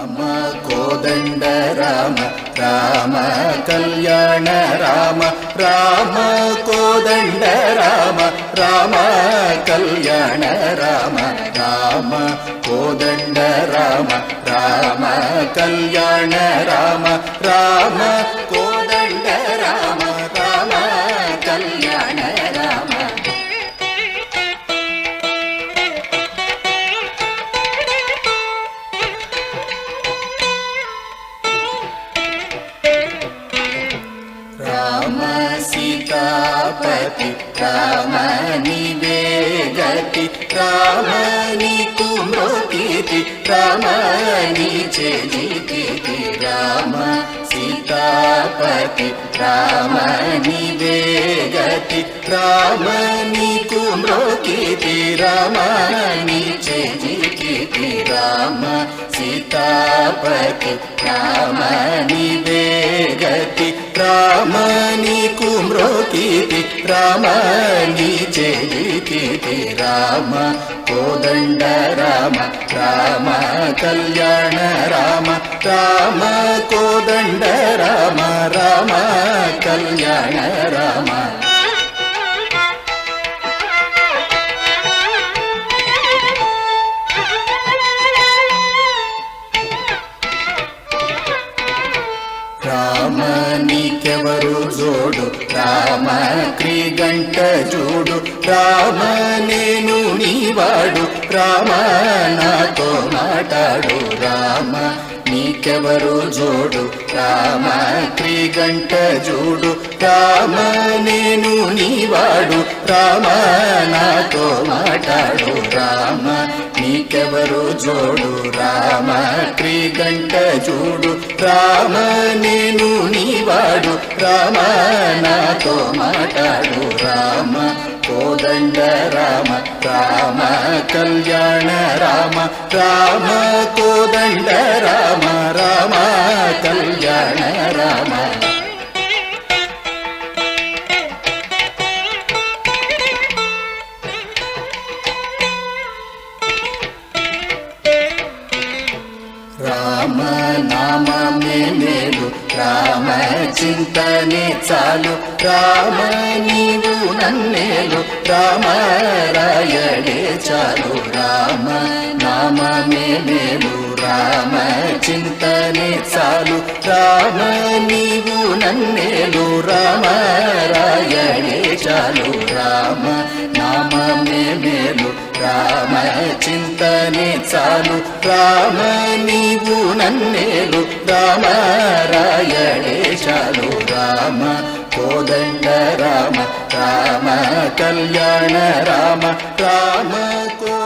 రామ కోదండ రామ రామ కళ్యాణ రామ రామ కోదండ రామ రామ కళ్యాణ రామ రామ కోదండ రామ సీతాపతి రామ నీవే గతి రామ నీకు మృతితి రామ నీచే జీతితి రామ సీతాపతి రామ నీవే గతి రామ నీకు మృతితి రామ నీచే జీతితి రామ సీతాపతి రామ నీవే మ్రోకితి రామ నీ రామ కోదండ రామ రామ కళ్యాణ రామ రామ కోదండ రామ రామ కళ్యాణ రామ. రామ నీకెవరు జోడు? రామ క్రీగంట చూడు. రామ నేను నీవాడు. రామ నాతో మాటాడు. రామ నీకెవరు జోడు? రామ క్రీగంట చూడు. రామ నేను నీవాడు. రామ నాతో మాటాడు. రామ నీకెవరు జోడు? రామ క్రీగంట చూడు. రామ నేను నీవాడు. రామ నాతో మాటాడు. రామ కోదండ రామ రామ కళ్యాణ రామ రామ కోదండ రామ రామ కళ్యాణ రామ. నామే మేలు. రామ చింతనే చాలు. రామ నీవు నన్నేలు. రామ రాయడే చాలు. రామ నామే మేలు. రామ చింతనే చాలు. రామ నీవు నన్నేలు. రామ రాయడే చాలు. రామ మేలు రామ చింతనే చాలు. రామ నీవు నన్నేలు రామ రాయడే చాలు. రామ కోదండ రామ. రామ కళ్యాణ రామ. రామ కోదండ